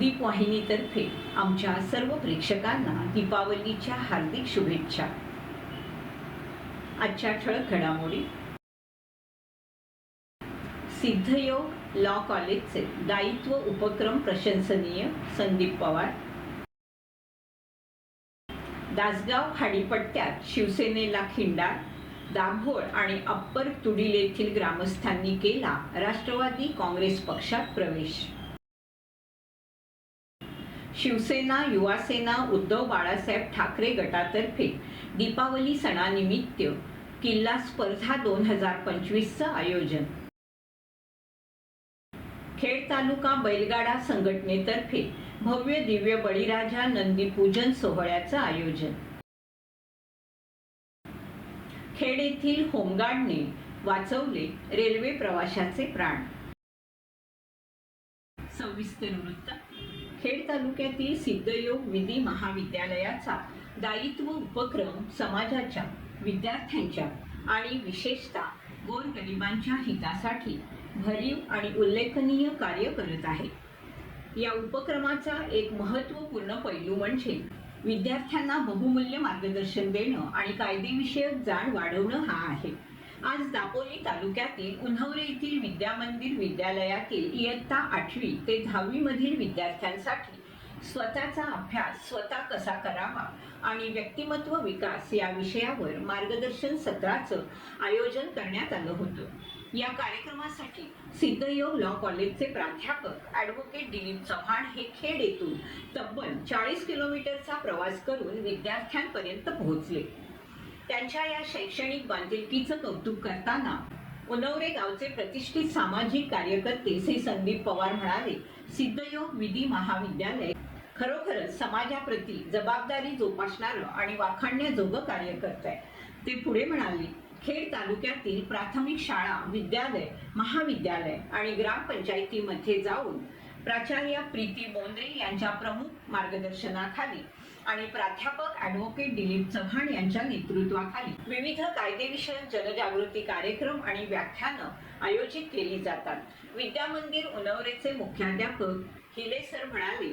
दीप वाहिनीतर्फे आमच्या सर्व प्रेक्षकांना दीपावलीच्या हार्दिक शुभेच्छा. आजच्या ठळक घडामोडी. सिद्धयोग लॉ कॉलेजचे दायित्व उपक्रम प्रशंसनीय संदीप पवार. दासगाव खाडीपट्ट्यात शिवसेनेला खिंडार. दाभोळ आणि अप्पर तुडील येथील ग्रामस्थांनी केला राष्ट्रवादी काँग्रेस पक्षात प्रवेश. शिवसेना युवासेना उद्धव बाळासाहेब ठाकरे गटातर्फे दीपावली सणानिमित्त किल्ला स्पर्धा दोन हजार पंचवीसचं आयोजन. खेड तालुका बैलगाडा संघटनेतर्फे भव्य दिव्य बळीराजा नंदी पूजन सोहळ्याचं आयोजन. खेड येथील होमगार्डने वाचवले रेल्वे प्रवाशाचे प्राण. सविस्तर वृत्त खेड तालुक्यातील सिद्धयोग विधी महाविद्यालयाचा दायित्व उपक्रम समाजाच्या विद्यार्थ्यांच्या आणि विशेषतः गोरगरिबांच्या हितासाठी भरीव आणि उल्लेखनीय कार्य करत आहे. या उपक्रमाचा एक महत्त्वपूर्ण पैलू म्हणजे विद्यार्थ्यांना बहुमूल्य मार्गदर्शन देणं आणि कायदेविषयक जाण वाढवणं हा आहे. आज दापोली तालुक्यातील उन्हवरे येथील विद्या मंदिर विद्यालयातील इयत्ता आठवी ते दहावी मधील विद्यार्थ्यांसाठी स्वतःचा अभ्यास स्वतः कसा करावा आणि व्यक्तिमत्व विकास या विषयावर मार्गदर्शन सत्राचं आयोजन करण्यात आलं होतं. या कार्यक्रमासाठी सिद्धयोग लॉ कॉलेजचे प्राध्यापक ॲडव्होकेट दिलीप चव्हाण हे खेड येथून तब्बल चाळीस किलोमीटरचा प्रवास करून विद्यार्थ्यांपर्यंत पोहोचले. त्यांच्या या शैक्षणिक बांधिलकीचं कौतुक करताना उनवरे गावचे प्रतिष्ठित सामाजिक कार्यकर्ते श्री संदीप पवार म्हणाले सिद्धयोग विधी महाविद्यालय खरोखरच समाजाप्रती जबाबदारी जोपासणारं आणि वाखाणण्याजोगं कार्य करत आहे. ते पुढे म्हणाले खेड तालुक्यातील प्राथमिक शाळा विद्यालय महाविद्यालय आणि ग्रामपंचायतीमध्ये जाऊन प्राचार्य प्रीती बोंद्रे यांच्या प्रमुख मार्गदर्शनाखाली आणि प्राध्यापक ॲडव्होकेट दिलीप चव्हाण यांच्या नेतृत्वाखाली विविध कायदेविषयक जनजागृती कार्यक्रम आणि व्याख्यानं आयोजित केली जातात. विद्यामंदिर उनवरेचे मुख्याध्यापक हिले सर म्हणाले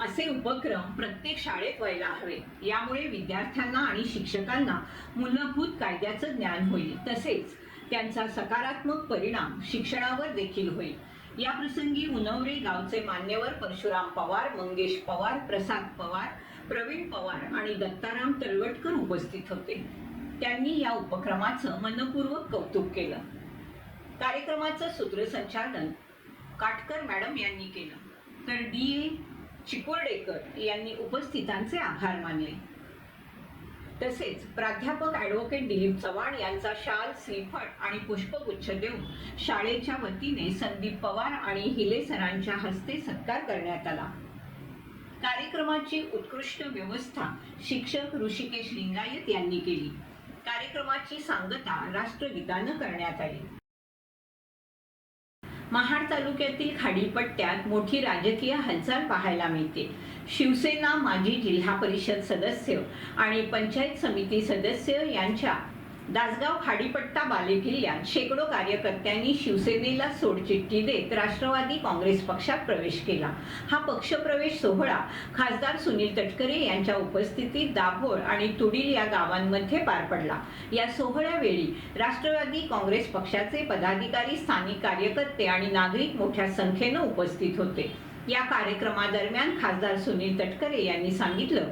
असे उपक्रम प्रत्येक शाळेत व्हायला हवे. यामुळे विद्यार्थ्यांना आणि शिक्षकांना मूलभूत कायद्याचं ज्ञान होईल. तसेच त्यांचा सकारात्मक परिणाम शिक्षणावर देखील होईल. या प्रसंगी उनवरे गावचे मान्यवर परशुराम पवार मंगेश पवार प्रसाद पवार प्रवीण पवार आणि दत्ताराम तळवटकर उपस्थित होते. त्यांनी या उपक्रमाचं मनपूर्वक कौतुक केलं. कार्यक्रमाचं सूत्रसंचालन काटकर मॅडम यांनी केलं. तर डी ए चिकोर्डेकर यांनी उपस्थितांचे आभार मानले. तसेच प्राध्यापक ॲडव्होकेट दिलीप चव्हाण यांचा शाल श्रीफळ आणि पुष्पगुच्छ देऊन शाळेच्या वतीने संदीप पवार आणि हिले सरांच्या हस्ते सत्कार करण्यात आला. कार्यक्रमाची उत्कृष्ट व्यवस्था शिक्षक ऋषिकेश लिंगायत यांनी केली. कार्यक्रमाची सांगता राष्ट्रगीतानं करण्यात आली. महाड तालुक्यातील खाडीपट्ट्यात मोठी राजकीय हालचाल पाहायला मिळते. शिवसेना माजी जिल्हा परिषद सदस्य आणि पंचायत समिती सदस्य यांच्या दासगाव खाडीपट्टा बालेकिल्ल्यात शेकडो कार्यकर्त्यांनी शिवसेनेला सोडचिठ्ठी देत राष्ट्रवादी काँग्रेस पक्षात प्रवेश केला. हा पक्षप्रवेश सोहळा खासदार सुनील तटकरे यांच्या उपस्थितीत दाभोळ आणि तुडील या गावांमध्ये पार पडला. या सोहळ्यावेळी राष्ट्रवादी काँग्रेस पक्षाचे पदाधिकारी स्थानिक कार्यकर्ते आणि नागरिक मोठ्या संख्येनं उपस्थित होते. या कार्यक्रमादरम्यान खासदार सुनील तटकरे यांनी सांगितलं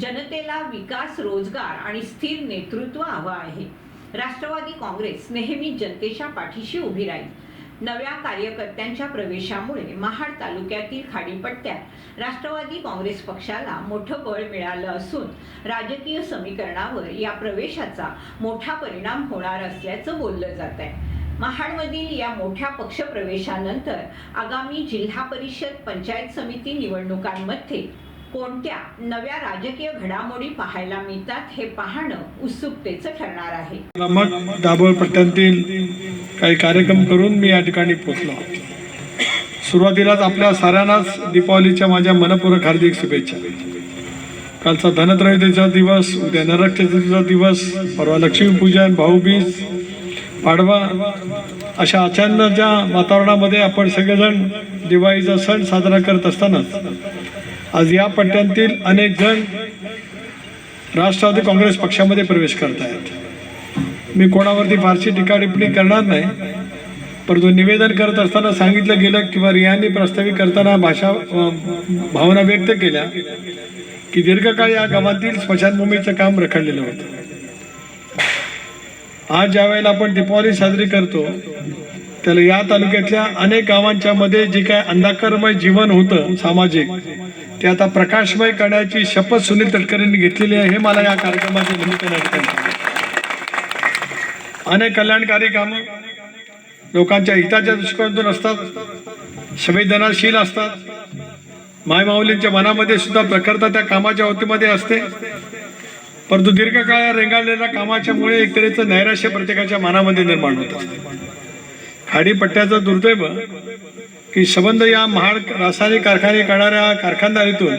जनतेला विकास रोजगार आणि स्थिर नेतृत्व हवं आहे. राष्ट्रवादी काँग्रेस नेहमी जनतेच्या पाठीशी उभी राहील. नव्या कार्यकर्त्यांच्या प्रवेशामुळे महाड तालुक्यातील खाडीपट्ट्यात राष्ट्रवादी काँग्रेस पक्षाला मोठं बळ मिळालं असून राजकीय समीकरणावर या प्रवेशाचा मोठा परिणाम होणार असल्याचं बोललं जात आहे महाडमधील या मोठ्या पक्षप्रवेशानंतर आगामी जिल्हा परिषद पंचायत समिती निवडणुकांमध्ये कोणत्या नव्या राजकीय घडामोडी पाहायला मिळतात हे पाहणं उत्सुकतेचं ठरणार आहे. मग दाभोळ पट्ट्यातील काही कार्यक्रम करून मी या ठिकाणी पोचलो सुरुवातीलाच आपल्या साऱ्यांनाच दीपावलीच्या माझ्या मनपूर्वक हार्दिक शुभेच्छा. कालचा धनत्रयतेचा दिवस उद्या नरक चतुर्थीचा दिवस परवा लक्ष्मीपूजन भाऊबीज पाडवा अशा अचानकच्या वातावरणामध्ये आपण सगळेजण दिवाळीचा सण साजरा करत असतानाच आज या पट्ट्यांतील अनेक जण राष्ट्रवादी काँग्रेस पक्षामध्ये प्रवेश करत आहेत मी कोणावरती फारशी टीका टिप्पणी करणार नाही परंतु निवेदन करत असताना सांगितलं गेलं किंवा रियांनी प्रस्तावित करताना भाषा भावना व्यक्त केल्या की दीर्घकाळ या गावातील स्मशानभूमीचं काम रखडलेलं होतं. आज ज्या वेळेला आपण दीपावली साजरी करतो त्याला या तालुक्यातल्या अनेक गावांच्या मध्ये जे काय अंधाकारमय जीवन होतं सामाजिक ते आता प्रकाशमय करण्याची शपथ सुनील तटकरेंनी घेतलेली आहे. हे मला या कार्यक्रमाच्या निमित्तानं अनेक कल्याणकारी कामं लोकांच्या हिताच्या दृष्टिकोनातून असतात संवेदनाशील असतात. मायमाऊलींच्या मनामध्ये सुद्धा प्रखरता त्या कामाच्या वतीमध्ये असते. परंतु दीर्घकाळ रेंगाळलेल्या कामाच्यामुळे एक तऱ्हेचं नैराश्य प्रत्येकाच्या मनामध्ये निर्माण होत. खाडीपट्ट्याचं दुर्दैव की सबंध या महाड रासायनिक कारखाने करणाऱ्या कारखानदारीतून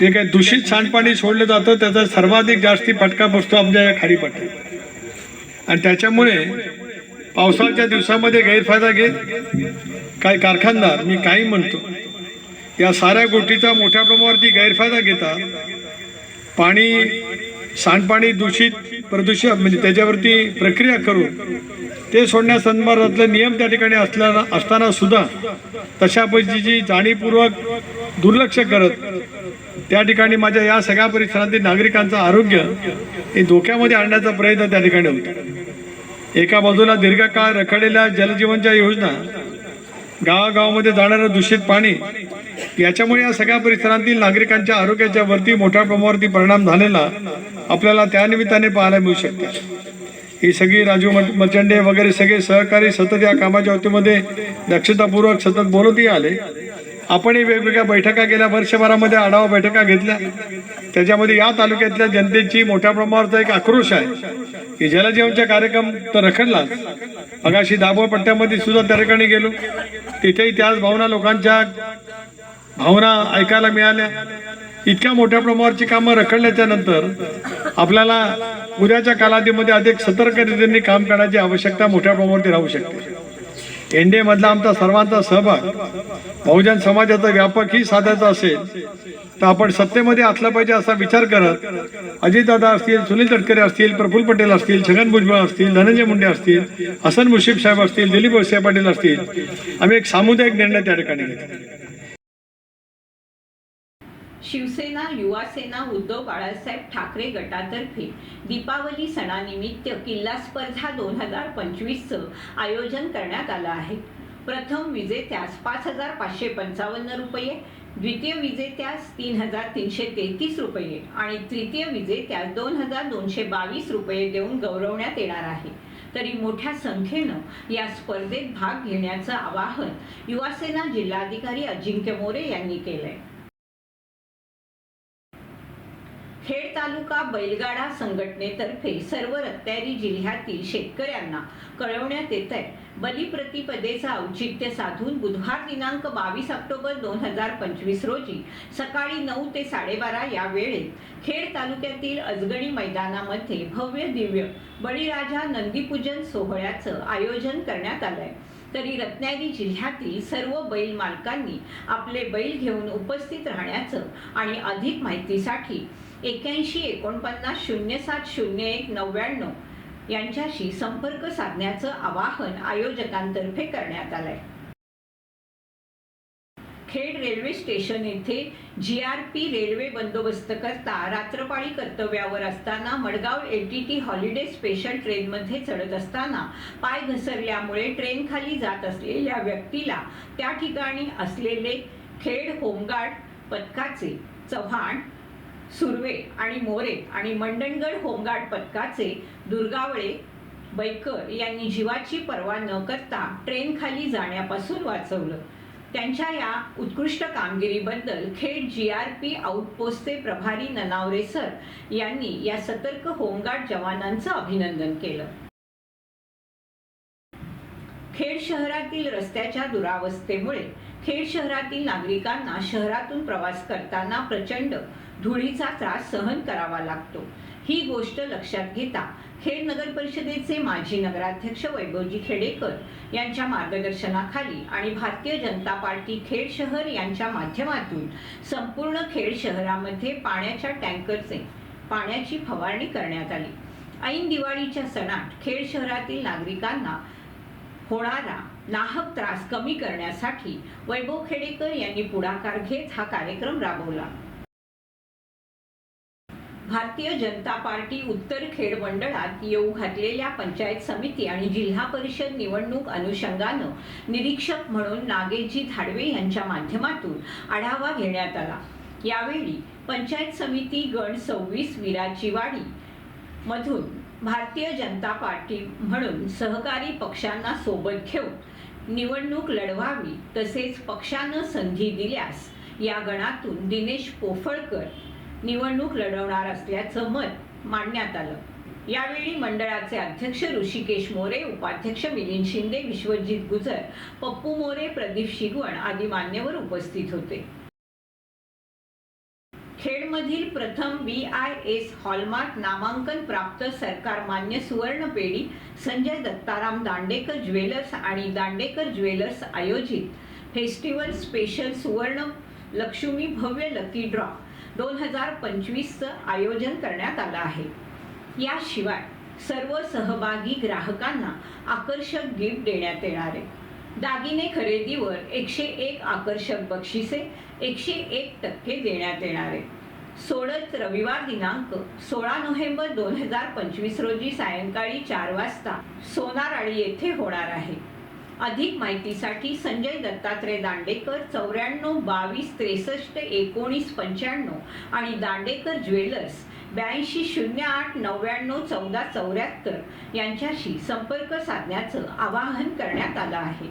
जे काही दूषित सांडपाणी सोडलं जातं त्याचा सर्वाधिक जास्ती फटका बसतो आपल्या या खाडीपट्ट्यात आणि त्याच्यामुळे पावसाळ्याच्या दिवसामध्ये गैरफायदा घेत काही कारखानदार मी काही म्हणतो या साऱ्या गोष्टीचा मोठ्या प्रमाणावरती गैरफायदा घेतात पाणी सांडपाणी दूषित प्रदूषित म्हणजे त्याच्यावरती प्रक्रिया करून ते सोडण्यासंदर्भातले नियम त्या ठिकाणी असल्याना असताना सुद्धा तशा पद्धतीची जाणीवपूर्वक दुर्लक्ष करत त्या ठिकाणी माझ्या या सगळ्या परिसरातील नागरिकांचं आरोग्य हे धोक्यामध्ये आणण्याचा प्रयत्न त्या ठिकाणी होतो. एका बाजूला दीर्घकाळ रखडलेल्या जलजीवनच्या योजना गावागावामध्ये जाणारं दूषित पाणी याच्यामुळे या सगळ्या परिसरातील नागरिकांच्या आरोग्याच्या वरती मोठ्या प्रमाणावरती परिणाम झालेला आपल्याला त्यानिमित्ताने पाहायला मिळू शकते. ही सगळी राजू मचंडे वगैरे सगळे सहकारी सतत या कामाच्या वतीमध्ये दक्षतापूर्वक सतत बोलतही आले. आपणही वेगवेगळ्या बैठका गेल्या वर्षभरामध्ये आढावा बैठका घेतल्या. त्याच्यामध्ये या तालुक्यातल्या जनतेची मोठ्या प्रमाणावरचा एक आक्रोश आहे की जलजीवनचा कार्यक्रम तर रखडला. मगाशी दाभोळ पट्ट्यामध्ये सुद्धा त्या ठिकाणी गेलो. तिथेही त्याच भावना लोकांच्या भावना ऐकायला मिळाल्या. इतक्या मोठ्या प्रमाणावरची कामं रखडल्याच्या नंतर आपल्याला उद्याच्या कालावधीमध्ये अधिक सतर्कतेने काम करण्याची आवश्यकता मोठ्या प्रमाणावरती राहू शकते. एनडीए मधला आमचा सर्वांचा सहभाग बहुजन समाजाचा व्यापक ही साधायचा असेल तर आपण सत्तेमध्ये असलं पाहिजे असा विचार करत अजितदादा असतील सुनील तटकरे असतील प्रफुल्ल पटेल असतील छगन भुजबळ असतील धनंजय मुंडे असतील हसन मुशीफ साहेब असतील दिलीप वळसे पाटील असतील आम्ही एक सामुदायिक निर्णय त्या ठिकाणी घेतला. शिवसेना युवासेना उद्धव बाळासाहेब ठाकरे गटातर्फे दीपावली सणानिमित्त किल्ला स्पर्धा दोन हजार पंचवीसचं आयोजन करण्यात आलं आहे. प्रथम विजेत्यास पाच हजार पाचशे पंचावन्न रुपये द्वितीय विजेत्यास तीन हजार तीनशे तेहतीस रुपये आणि तृतीय विजेत्यास दोन हजार दोनशे बावीस रुपये देऊन गौरवण्यात येणार आहे. तरी मोठ्या संख्येनं या स्पर्धेत भाग घेण्याचं आवाहन युवासेना जिल्हाधिकारी अजिंक्य मोरे यांनी केलंय खेड तालुका बैलगाडा संघटनेतर्फे सर्व रत्नागिरी जिल्ह्यातील शेतकऱ्यांना कळवण्यात येत आहे बलिप्रतिपदेचं औचित्य साधून बुधवार दिनांक बावीस ऑक्टोबर दोन हजार पंचवीस रोजी सकाळी नऊ ते साडेबारा या वेळेत खेड तालुक्यातील अजगणी मैदानामध्ये भव्य दिव्य बळीराजा नंदीपूजन सोहळ्याचं आयोजन करण्यात आलंय. तरी रत्नागिरी जिल्ह्यातील सर्व बैल मालकांनी आपले बैल घेऊन उपस्थित राहण्याचं आणि अधिक माहितीसाठी एक्याऐंशी एकोणपन्नास शून्य सात शून्य एक नव्याण्णव यांच्याशी संपर्क साधण्याचं आवाहन आयोजकांतर्फे करण्यात आलंय. खेड रेल्वे स्टेशन येथे जी आर पी रेल्वे बंदोबस्त करता रात्रपाळी कर्तव्यावर असताना Madgaon L T T holiday special ट्रेनमध्ये चढत असताना पाय घसरल्यामुळे ट्रेनखाली जात असलेल्या व्यक्तीला त्या ठिकाणी असलेले खेड होमगार्ड पथकाचे चव्हाण सुर्वे आणि मोरे आणि मंडणगड होमगार्ड पथकाचे दुर्गावळे बैकर यांनी जीवाची पर्वा न करता ट्रेन खाली जाण्यापासून वाचवलं. त्यांच्या या उत्कृष्ट कामगिरीबद्दल खेड जी आर पी आउटपोस्टचे प्रभारी ननावरे सर यांनी या सतर्क होमगार्ड जवानांचं अभिनंदन केलं. खेड शहरातील रस्त्याच्या दुरावस्थेमुळे खेड शहरातील नागरिकांना शहरातून प्रवास करताना प्रचंड धुळीचा त्रास सहन करावा लागतो. ही गोष्ट लक्षात घेता खेड नगर परिषदेचे माजी नगराध्यक्ष वैभवजी खेडेकर यांच्या मार्गदर्शनाखाली आणि भारतीय जनता पार्टी खेड शहर यांच्या माध्यमातून संपूर्ण खेड शहरामध्ये पाण्याच्या टँकरचे पाण्याची फवारणी करण्यात आली. ऐन दिवाळीच्या सणात खेड शहरातील नागरिकांना होणारा नाहक त्रास कमी करण्यासाठी वैभव खेडेकर यांनी पुढाकार घेत हा कार्यक्रम राबवला. भारतीय जनता पार्टी उत्तर खेड मंडळात येऊ घातलेल्या पंचायत समिती आणि जिल्हा परिषद निवडणूक अनुषंगानं निरीक्षक म्हणून नागेशजी धाडवे यांच्या माध्यमातून आढावा घेण्यात आला. यावेळी पंचायत समिती गण सव्वीस विराची वाडी मधून भारतीय जनता पार्टी म्हणून सहकारी पक्षांना सोबत घेऊन निवडणूक लढवावी तसेच पक्षानं संधी दिल्यास या गणातून दिनेश पोफळकर निवडणूक लढवणार असल्याचं मत मांडण्यात आलं. यावेळी मंडळाचे अध्यक्ष ऋषिकेश मोरे उपाध्यक्ष मिलिंद शिंदे विश्वजित गुजर पप्पू मोरे प्रदीप शिगवण आदी मान्यवर उपस्थित होते. मधील प्रथम व्ही आय एस हॉलमार्क नामांकन प्राप्त सरकार मान्य सुवर्ण पेढी संजय दत्ताराम दांडेकर ज्वेलर्स आणि दांडेकर ज्वेलर्स आयोजित. फेस्टिवल स्पेशल सुवर्ण लक्ष्मी भव्य लकी ड्रॉ दोन हजार पंचवीसचं आयोजन करण्यात आलं आहे. याशिवाय सर्व सहभागी ग्राहकांना आकर्षक गिफ्ट देण्यात येणार आहे. दागिने खरेदीवर एकशे एक आकर्षक बक्षिसे एकशे एक टक्के देण्यात येणार आहे. सोडत रविवार दिनांक सोळा नोव्हेंबर दोन हजार पंचवीस रोजी सायंकाळी चार वाजता सोनाराळी येथे होणार आहे. अधिक माहितीसाठी संजय दत्तात्रय दांडेकर चौऱ्याण्णव बावीस त्रेसष्ट एकोणीस पंच्याण्णव आणि दांडेकर ज्वेलर्स ब्याऐंशी शून्य आठ नव्याण्णव चौदा चौऱ्याहत्तर यांच्याशी संपर्क साधण्याचं आवाहन करण्यात आलं आहे.